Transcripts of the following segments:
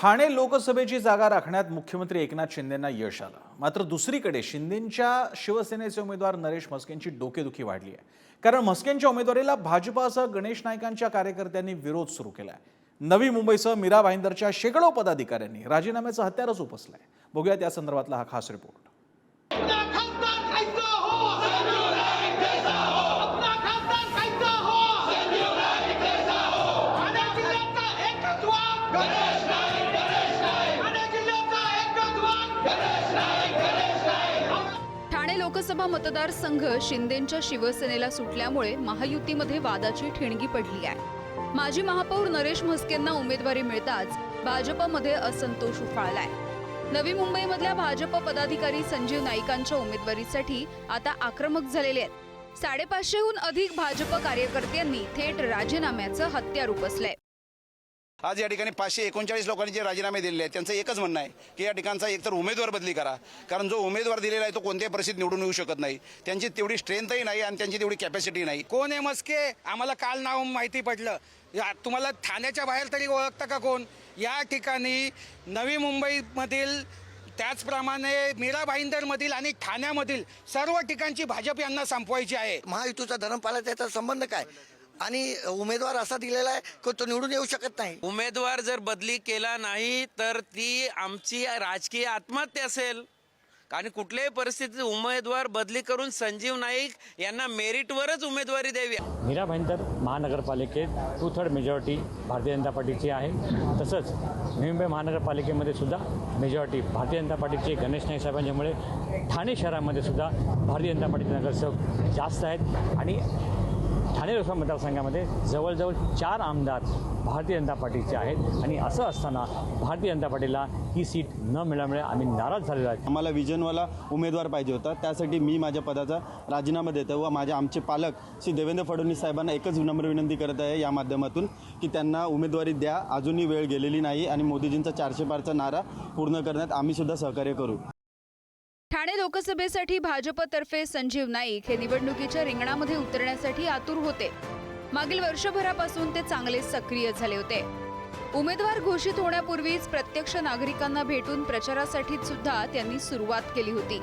ठाणे लोकसभेची जागा राखण्यात मुख्यमंत्री एकनाथ शिंदेंना यश आलं. मात्र दुसरीकडे शिंदेंच्या शिवसेनेचे उमेदवार नरेश म्हस्केंची डोकेदुखी वाढली आहे. कारण म्हस्केंच्या उमेदवारीला भाजपासह गणेश नायकांच्या कार्यकर्त्यांनी विरोध सुरू केला आहे नवी मुंबईसह मीरा भाईंदरच्या शेकडो पदाधिकाऱ्यांनी राजीनाम्याचं हत्यारच उपसलाय. बघूया त्या संदर्भातला हा खास रिपोर्ट. विधानसभा मतदारसंघ शिंदेंच्या शिवसेनेला सुटल्यामुळे महायुतीमध्ये वादाची ठिणगी पडली आहे. माजी महापौर नरेश म्हस्केंना उमेदवारी मिळताच भाजपमध्ये असंतोष उफाळलाय. नवी मुंबईमधल्या भाजप पदाधिकारी संजीव नाईकांच्या उमेदवारीसाठी आता आक्रमक झालेले आहेत. साडेपाचशेहून अधिक भाजप कार्यकर्त्यांनी थेट राजीनाम्याचं हत्यार उपसलंय आज या ठिकाणी पाचशे एकोणचाळीस लोकांनी जे राजीनामे दिलेले आहेत त्यांचं एकच म्हणणं आहे की या ठिकाणचा एकतर उमेदवार बदली करा. कारण जो उमेदवार दिलेला आहे तो कोणत्याही परिस्थितीत निवडून येऊ शकत नाही. त्यांची तेवढी स्ट्रेंथही नाही आणि त्यांची तेवढी कॅपॅसिटी नाही. कोण आहे मस्के? आम्हाला काल नाव माहिती पडलं. या तुम्हाला ठाण्याच्या बाहेर तरी ओळखता का कोण? या ठिकाणी नवी मुंबईमधील त्याचप्रमाणे मीरा भाईंदरमधील आणि ठाण्यामधील सर्व ठिकाणची भाजप यांना संपवायची आहे. महायुतीचा धर्मपाला त्याचा संबंध काय? आणि उमेदवार असा दिलेला आहे की तो निवडून येऊ शकत नाही. उमेदवार जर बदली केला नाही तर ती आमची राजकीय आत्महत्या असेल. आणि कुठल्याही परिस्थितीत उमेदवार बदली करून संजीव नाईक यांना मेरिटवरच उमेदवारी द्यावी. मीरा भाईंदर महानगरपालिकेत to third majority Bharatiya Janata पार्टीची आहे. तसंच नवी मुंबई महानगरपालिकेमध्ये सुद्धा मेजॉरिटी भारतीय जनता पार्टीचे गणेश नाईक साहेबांच्यामुळे ठाणे शहरामध्ये सुद्धा भारतीय जनता पार्टीचे नगरसेवक जास्त आहेत. आणि ठाणे लोकसभा मतदारसंघामध्ये जवळजवळ चार आमदार भारतीय जनता पार्टीचे आहेत. आणि असं असताना भारतीय जनता पार्टीला ही सीट न मिळाल्यामुळे आम्ही नाराज झालेलो आहे आम्हाला विजनवाला उमेदवार पाहिजे होता. त्यासाठी मी माझ्या पदाचा राजीनामा देतो व माझ्या आमचे पालक श्री देवेंद्र फडणवीस साहेबांना एकच विनम्र विनंती करत आहे या माध्यमातून की त्यांना उमेदवारी द्या. अजूनही वेळ गेलेली नाही आणि मोदीजींचा चारशे पारचा नारा पूर्ण करण्यात आम्हीसुद्धा सहकार्य करू. ठाणे लोकसभेसाठी भाजपतर्फे संजीव नाईक हे निवडणुकीच्या रिंगणामध्ये उतरण्यासाठी आतुर होते. मागील वर्षभरापासून ते चांगले सक्रिय झाले होते. उमेदवार घोषित होण्यापूर्वीच प्रत्यक्ष नागरिकांना भेटून प्रचारासाठी सुद्धा त्यांनी सुरुवात केली होती.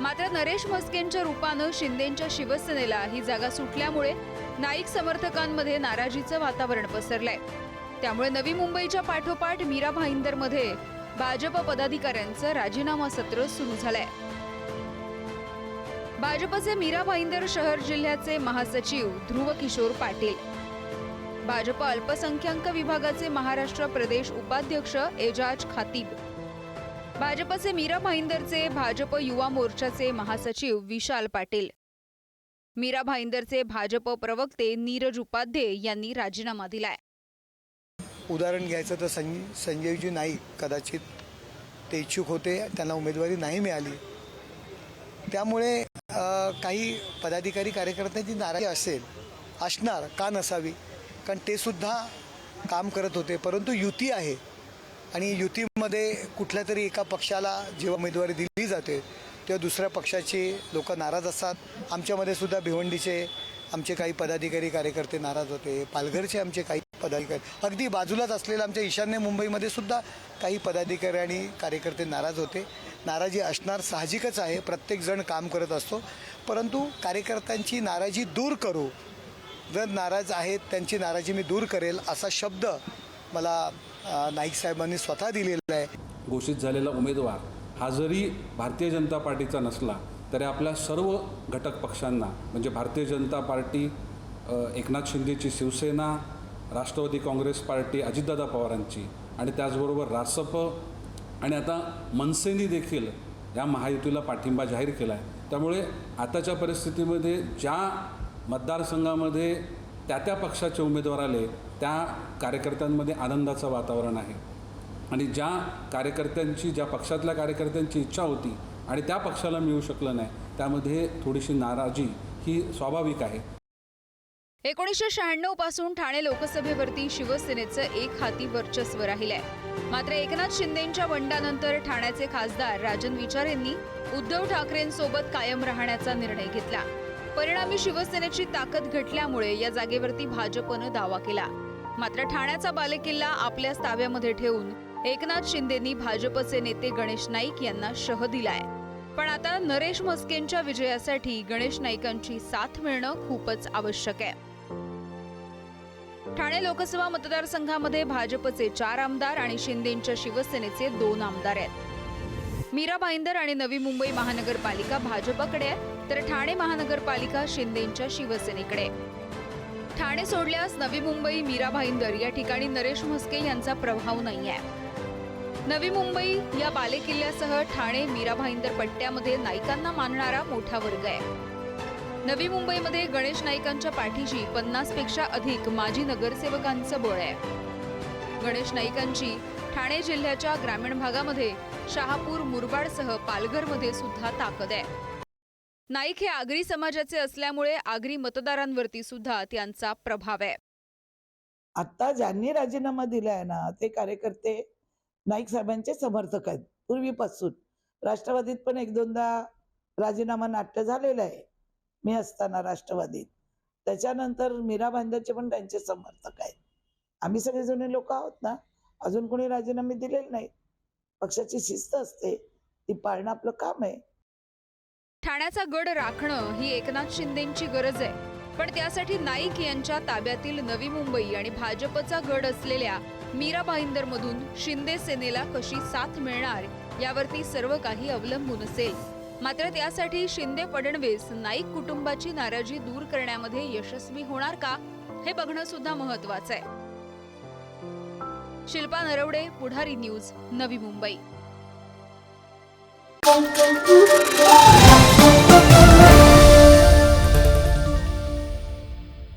मात्र नरेश म्हस्केंच्या रूपानं शिंदेंच्या शिवसेनेला ही जागा सुटल्यामुळे नाईक समर्थकांमध्ये नाराजीचं वातावरण पसरलंय. त्यामुळे नवी मुंबईच्या पाठोपाठ मीरा भाईंदरमध्ये भाजप पदाधिकाऱ्यांचं राजीनामा सत्र सुरू झालंय. भाजपचे मीरा भाईंदर शहर जिल्ह्याचे महासचिव ध्रुव किशोर पाटील. भाजप अल्पसंख्याक विभागाचे महाराष्ट्र प्रदेश उपाध्यक्ष एजाज खातीब. भाजपचे मीरा भाईंदरचे भाजप युवा मोर्चाचे महासचिव विशाल पाटील. मीरा भाईंदरचे भाजप प्रवक्ते नीरज उपाध्ये यांनी राजीनामा दिलाय. उदाहरण घ्यायचं तर सं संजयजी नाईक कदाचित ते इच्छुक होते त्यांना उमेदवारी नाही मिळाली. त्यामुळे काही पदाधिकारी कार्यकर्त्यांची नाराजी असेल असणार का नसावी? कारण ते सुद्धा काम करत होते परंतु युती आहे. आणि युतीमध्ये कुठल्या तरी एका पक्षाला जेव्हा उमेदवारी दिली जाते तेव्हा दुसऱ्या पक्षाची लोक नाराज असतात. आमच्यामध्ये सुद्धा भिवंडीचे आमचे काही पदाधिकारी कार्यकर्ते नाराज होते. पालघरचे आमचे काही पदाधिकारी. अगदी बाजूलाच असलेल्या आमच्या ईशान्य मुंबईमध्ये सुद्धा काही पदाधिकारी आणि कार्यकर्ते नाराज होते. नाराजी असणार साहजिकच आहे. प्रत्येकजण काम करत असतो. परंतु कार्यकर्त्यांची नाराजी दूर करू. जर नाराज आहेत त्यांची नाराजी मी दूर करेल असा शब्द मला नाईक साहेबांनी स्वतः दिलेला आहे. घोषित झालेला उमेदवार हा जरी भारतीय जनता पार्टीचा नसला तरी आपल्या सर्व घटक पक्षांना म्हणजे भारतीय जनता पार्टी एकनाथ शिंदेची शिवसेना राष्ट्रवादी काँग्रेस पार्टी अजितदादा पवारांची आणि त्याचबरोबर रासप आणि आता मनसेनी देखील या महायुतीला पाठिंबा जाहीर केला आहे त्यामुळे आताच्या परिस्थितीमध्ये ज्या मतदारसंघामध्ये त्या त्या पक्षाचे उमेदवार आले त्या कार्यकर्त्यांमध्ये आनंदाचं वातावरण आहे. आणि ज्या कार्यकर्त्यांची ज्या पक्षातल्या कार्यकर्त्यांची इच्छा होती आणि त्या पक्षाला मिळू शकलं नाही त्यामध्ये थोडीशी नाराजी ही स्वाभाविक आहे. एकोणीसशे शहाण्णवपासून ठाणे लोकसभेवरती शिवसेनेचं एक हाती वर्चस्व राहिलंय. मात्र एकनाथ शिंदेंच्या बंडानंतर ठाण्याचे खासदार राजन विचार यांनी उद्धव ठाकरेंसोबत कायम राहण्याचा निर्णय घेतला. परिणामी शिवसेनेची ताकद घटल्यामुळे या जागेवरती भाजपनं दावा केला. मात्र ठाण्याचा बालेकिल्ला आपल्याच ताब्यामध्ये ठेवून एकनाथ शिंदेनी भाजपचे नेते गणेश नाईक यांना शह दिलाय. पण आता नरेश म्हस्केंच्या विजयासाठी गणेश नाईकांची साथ मिळणं खूपच आवश्यक आहे. ठाणे लोकसभा मतदारसंघामध्ये भाजपचे चार आमदार आणि शिंदेच्या शिवसेनेचे दोन आमदार आहेत. मीरा भाईंदर आणि नवी मुंबई महानगरपालिका भाजपकडे आहे तर ठाणे महानगरपालिका शिंदेच्या शिवसेनेकडे ठाणे सोडल्यास नवी मुंबई मीरा भाईंदर या ठिकाणी नरेश म्हस्के यांचा प्रभाव नाही आहे. नवी मुंबई या बालेकिल्ल्यासह ठाणे मीरा भाईंदर पट्ट्यामध्ये नायकांना मानणारा मोठा वर्ग आहे. नवी मुंबईमध्ये गणेश नाईकांच्या पाठीशी पन्नासपेक्षा अधिक माजी नगरसेवकांचं बळ आहे. गणेश नाईकांची ठाणे जिल्ह्याच्या ग्रामीण भागामध्ये शहापूर मुरबाडसह पालघरमध्ये सुद्धा ताकद आहे. नाईक हे आगरी समाजाचे असल्यामुळे आगरी मतदारांवरती सुद्धा त्यांचा प्रभाव आहे. आता ज्यांनी राजीनामा दिलाय ना ते कार्यकर्ते नाईक साहेबांचे समर्थक आहेत. पूर्वीपासून राष्ट्रवादीत पण एक दोनदा राजीनामा नाट्य झालेलं आहे. मी असताना राष्ट्रवादीत. त्याच्यानंतर मीरा भांदरचे पण त्यांचे समर्थक आहेत. आम्ही सगळे जुने लोक आहोत ना? अजून कोणी राजीनामे दिलेले नाहीत. पक्षाची शिस्त असते. ती पाळणं आपलं काम आहे. ठाण्याचा गड राखणं ही एकनाथ शिंदेची गरज आहे. पण त्यासाठी नाईक यांच्या ताब्यातील नवी मुंबई आणि भाजपचा गड असलेल्या मीरा भाईंदर मधून शिंदे सेनेला कशी साथ मिळणार यावरती सर्व काही अवलंबून असेल. मात्र त्यासाठी शिंदे फडणवीस नाईक कुटुंबाची नाराजी दूर करण्यामध्ये यशस्वी होणार का हे बघणं सुद्धा महत्वाचं आहे. शिल्पा नरवडे पुढारी न्यूज नवी मुंबई.